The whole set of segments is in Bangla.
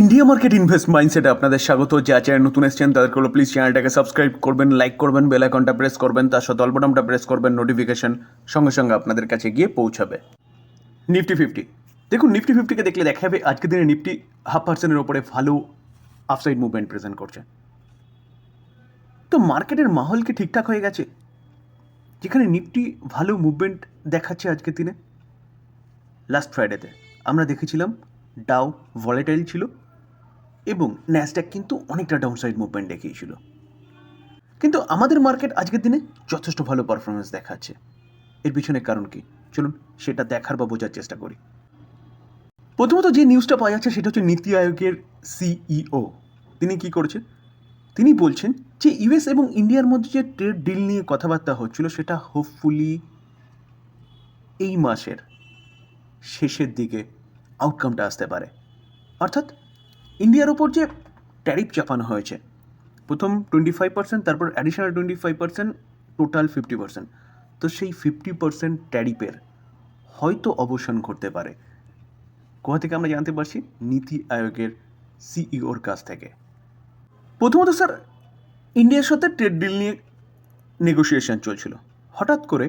ইন্ডিয়া মার্কেট ইনভেস্ট মাইন্ডসেটে আপনাদের স্বাগত। যা চ্যানেল নতুন এসছেন, তাদেরকে হলো প্লিজ চ্যানেলটাকে সাবস্ক্রাইব করবেন লাইক করবেন বেল আইকনটা প্রেস করবেন, তার সাথে অল্পটামটা প্রেস করবেন নোটিফিকেশন সঙ্গে সঙ্গে আপনাদের কাছে গিয়ে পৌঁছাবে। নিফটি ফিফটি দেখুন নিফটি ফিফটিকে দেখলে দেখা যাবে, আজকের দিনে নিফটি হাফ পার্সেন্টের ওপরে ভালো আফসাইড মুভমেন্ট প্রেজেন্ট করছে। তো মার্কেটের মাহল কি ঠিকঠাক হয়ে গেছে? যেখানে নিফটি ভালো মুভমেন্ট দেখাচ্ছে আজকের দিনে। লাস্ট ফ্রাইডেতে আমরা দেখেছিলাম ডাও ভলেটাইল ছিল। এবং ন্যাসড্যাক কিন্তু অনেকটা ডাউনসাইড মুভমেন্ট দেখিয়েছিল। কিন্তু আমাদের মার্কেট আজকের দিনে যথেষ্ট ভালো পারফরমেন্স দেখাচ্ছে। এর পিছনে কারণ কি? চলুন সেটা দেখার বা বোঝার চেষ্টা করি। প্রথমত যে নিউজটা পাওয়া যাচ্ছে সেটা হচ্ছে নীতি আয়োগের সিইও তিনি কি করেছেন? তিনি বলছেন যে ইউএস এবং ইন্ডিয়ার মধ্যে যে ট্রেড ডিল নিয়ে কথাবার্তা হচ্ছিল সেটা হোপফুলি এই মাসের শেষের দিকে আউটকামটা আসতে পারে। অর্থাৎ ইন্ডিয়ার ওপর যে ট্যারিফ চাপানো হয়েছে, প্রথম টোয়েন্টি ফাইভ পার্সেন্ট তারপর additional twenty five percent total fifty percent তো সেই ফিফটি পার্সেন্ট ট্যারিফের হয়তো অবসান ঘটতে পারে। কোথা থেকে আমরা জানতে পারছি? নীতি আয়োগের সিইওর কাছ থেকে। প্রথমত স্যার, ইন্ডিয়ার সাথে ট্রেড ডিল নিয়ে নেগোসিয়েশন চলছিল। হঠাৎ করে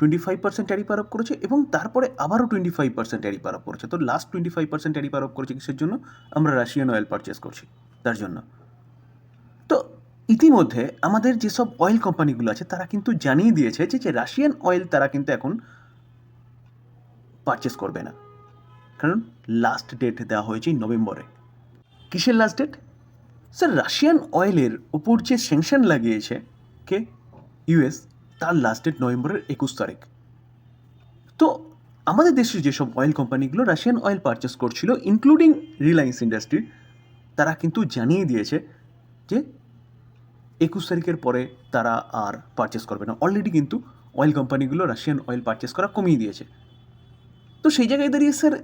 টোয়েন্টি ফাইভ পার্সেন্ট ট্যারিফ আরোপ করেছে এবং তারপরে আবারও টোয়েন্টি ফাইভ পার্সেন্ট ট্যারিফ আরোপ করেছে। তো last twenty five percent tariff আরোপ করেছে কিসের জন্য? আমরা রাশিয়ান অয়েল পারচেস করছি, তার জন্য। তো ইতিমধ্যে আমাদের যেসব অয়েল কোম্পানিগুলো আছে, তারা কিন্তু জানিয়ে দিয়েছে যে যে রাশিয়ান অয়েল তারা কিন্তু এখন পারচেস করবে না। কারণ লাস্ট ডেট দেওয়া হয়েছে নভেম্বরে। কিসের লাস্ট ডেট স্যার রাশিয়ান অয়েলের উপর যে স্যাংশন লাগিয়েছে কে? ইউএস তার লাস্ট ডেট নভেম্বরের একুশ তারিখ। তো আমাদের দেশের যেসব অয়েল কোম্পানিগুলো রাশিয়ান অয়েল পারচেস করছিল ইনক্লুডিং রিলায়েন্স ইন্ডাস্ট্রি তারা কিন্তু জানিয়ে দিয়েছে যে একুশ তারিখের পরে তারা আর পারচেস করবে না। অলরেডি কিন্তু অয়েল কোম্পানিগুলো রাশিয়ান অয়েল পারচেস করা কমিয়ে দিয়েছে। তো সেই জায়গায় দাঁড়িয়ে স্যার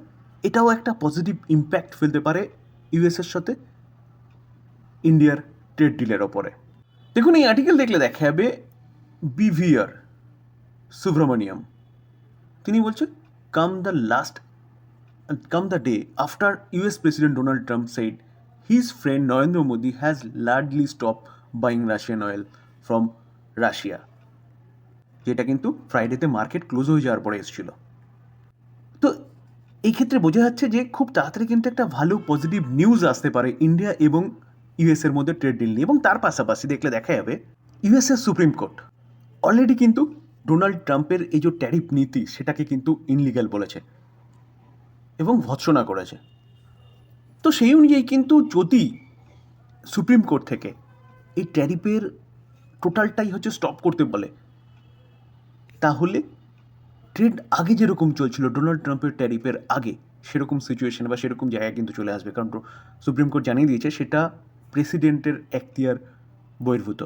এটাও একটা পজিটিভ ইম্প্যাক্ট ফেলতে পারে ইউএসের সাথে ইন্ডিয়ার ট্রেড ডিলের ওপরে। দেখুন, এই আর্টিকেল দেখলে দেখা যাবে বিভিআর, সুব্রমণিয়াম। তিনি বলছেন come the last come the day after US president Donald Trump said his friend Narendra Modi has largely stop buying Russian oil from Russia যেটা কিন্তু ফ্রাইডেতে মার্কেট ক্লোজ হয়ে যাওয়ার পরে এসেছিল। তো এই ক্ষেত্রে বোঝা যাচ্ছে যে খুব তাড়াতাড়ি কিন্তু একটা ভালো পজিটিভ নিউজ আসতে পারে ইন্ডিয়া এবং ইউএসের মধ্যে ট্রেড ডিল নিয়ে। এবং তার পাশাপাশি দেখলে দেখা যাবে ইউএসএর সুপ্রিম কোর্ট অলরেডি কিন্তু ডোনাল্ড ট্রাম্পের এই যে ট্যারিফ নীতি, সেটাকে কিন্তু ইনলিগাল বলেছে এবং ভৎসনা করেছে। তো সেই অনুযায়ী কিন্তু যদি সুপ্রিম কোর্ট থেকে এই ট্যারিফের টোটালটাই হচ্ছে স্টপ করতে বলে, তাহলে ট্রেড আগে যেরকম চলছিল ডোনাল্ড ট্রাম্পের ট্যারিফের আগে সেরকম সিচুয়েশন বা সেরকম জায়গায় কিন্তু চলে আসবে। কারণ সুপ্রিম কোর্ট জানিয়ে দিয়েছে, সেটা প্রেসিডেন্টের এখতিয়ার বহির্ভূত,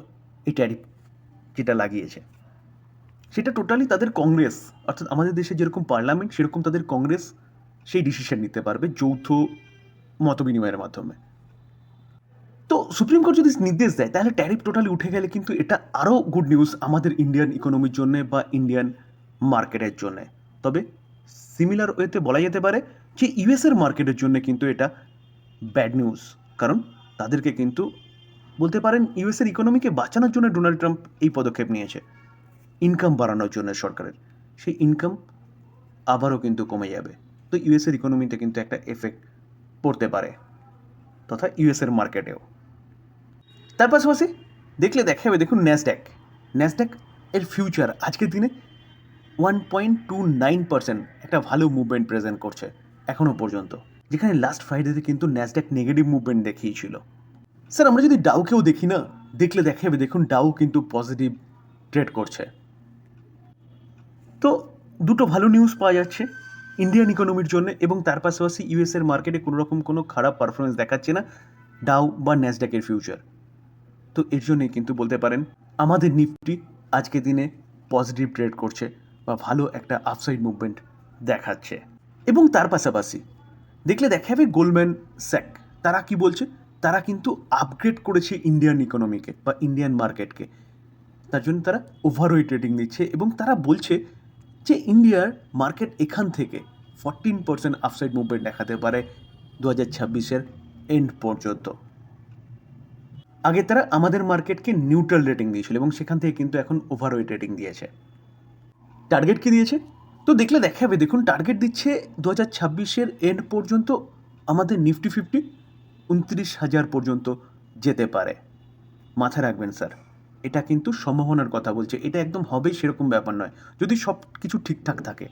এই ট্যারিফ যেটা লাগিয়েছে। সেটা টোটালি তাদের কংগ্রেস, অর্থাৎ আমাদের দেশে যেরকম পার্লামেন্ট সেরকম তাদের কংগ্রেস সেই ডিসিশন নিতে পারবে যৌথ মতবিনিময়ের মাধ্যমে। তো সুপ্রিম কোর্ট যদি নির্দেশ দেয়, তাহলে ট্যারিফ টোটালি উঠে গেলে কিন্তু এটা আরও গুড নিউজ আমাদের ইন্ডিয়ান ইকোনমির জন্য বা ইন্ডিয়ান মার্কেটের জন্য। তবে সিমিলার ওয়েতে বলা যেতে পারে যে ইউএসের মার্কেটের জন্য কিন্তু এটা ব্যাড নিউজ কারণ তাদেরকে কিন্তু বলতে পারেন ইউএসের ইকোনমিকে বাঁচানোর জন্য ডোনাল্ড ট্রাম্প এই পদক্ষেপ নিয়েছে। ইনকাম বাড়ানোর জন্য সরকারের। সেই ইনকাম আবারও কিন্তু কমে যাবে। তো ইউএসের ইকোনমিতে কিন্তু একটা এফেক্ট পড়তে পারে। তথা ইউএসের মার্কেটেও তার পাশাপাশি দেখলে দেখা যাবে দেখুন ন্যাসড্যাক ন্যাসড্যাক এর ফিউচার আজকের দিনে one point two nine percent একটা ভালো মুভমেন্ট প্রেজেন্ট করছে এখনও পর্যন্ত। যেখানে লাস্ট ফ্রাইডেতে কিন্তু ন্যাসড্যাক নেগেটিভ মুভমেন্ট দেখিয়েছিল। স্যার, আমরা যদি ডাউকেও দেখি না, দেখলে দেখা যাবে দেখুন ডাউ কিন্তু পজিটিভ ট্রেড করছে। তো দুটো ভালো নিউজ পাওয়া যাচ্ছে ইন্ডিয়ান ইকোনমির জন্য এবং তার পাশাপাশি ইউএসের মার্কেটে কোনো রকম কোনো খারাপ পারফরমেন্স দেখাচ্ছে না ডাউ বা ন্যাসড্যাকের ফিউচার তো এর জন্যই কিন্তু বলতে পারেন, আমাদের নিফটি আজকে দিনে পজিটিভ ট্রেড করছে বা ভালো একটা আপসাইড মুভমেন্ট দেখাচ্ছে। এবং তার পাশাপাশি, দেখলে দেখা যাবে গোল্ডম্যান স্যাক তারা কি বলছে? তারা কিন্তু আপগ্রেড করেছে ইন্ডিয়ান ইকোনমিকে বা ইন্ডিয়ান মার্কেটকে তার জন্য তারা ওভারওয়েট রেটিং দিচ্ছে এবং তারা বলছে যে ইন্ডিয়ার মার্কেট এখান থেকে ফরটিন পার্সেন্ট আপসাইড মুভমেন্ট দেখাতে পারে দু হাজার ছাব্বিশের এন্ড পর্যন্ত। আগে তারা আমাদের মার্কেটকে নিউট্রাল রেটিং দিয়েছিল এবং সেখান থেকে কিন্তু এখন ওভারওয়েট রেটিং দিয়েছে। টার্গেট কি দিয়েছে? তো দেখলে দেখা যাবে দেখুন টার্গেট দিচ্ছে দু হাজার ছাব্বিশের এন্ড পর্যন্ত আমাদের নিফটি ফিফটি উনত্রিশ হাজার পর্যন্ত যেতে পারে। মাথায় রাখবেন, স্যার, এটা কিন্তু সম্ভাবনার কথা বলছে। এটা একদম হবেই সেরকম ব্যাপার নয়, যদি সব কিছু ঠিকঠাক থাকে।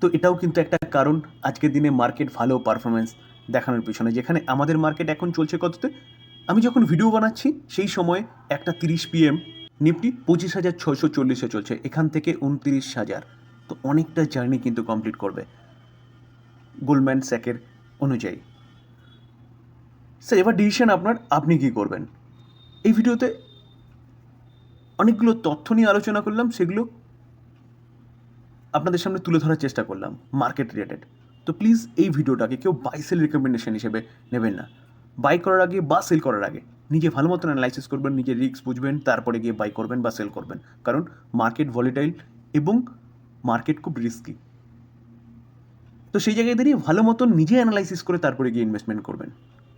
তো এটাও কিন্তু একটা কারণ আজকের দিনে মার্কেট ভালো পারফরমেন্স দেখানোর পিছনে, যেখানে আমাদের মার্কেট এখন চলছে কততে? আমি যখন ভিডিও বানাচ্ছি, সেই সময় একটা তিরিশ পিএম নিফটি পঁচিশ হাজার ছয়শো চল্লিশে চলছে, এখান থেকে উনত্রিশ হাজার। তো অনেকটা জার্নি কিন্তু কমপ্লিট করবে গোল্ডম্যান স্যাকের অনুযায়ী। স্যার, এবার ডিসিশন আপনার, আপনি কি করবেন? এই ভিডিওতে অনেকগুলো তথ্য নিয়ে আলোচনা করলাম, সেগুলো আপনাদের সামনে তুলে ধরার চেষ্টা করলাম মার্কেট রিলেটেড তো প্লিজ এই ভিডিওটাকে কেউ বাই সেল রেকমেন্ডেশন হিসেবে নেবেন না। বাই করার আগে বা সেল করার আগে নিজে ভালো মতন অ্যানালাইসিস করবেন নিজের রিস্ক বুঝবেন, তারপরে গিয়ে বাই করবেন বা সেল করবেন। কারণ মার্কেট ভলিটাইল এবং মার্কেট খুব রিস্কি তো সেই জায়গায় দাঁড়িয়ে ভালো মতন নিজে অ্যানালাইসিস করে তারপরে গিয়ে ইনভেস্টমেন্ট করবেন।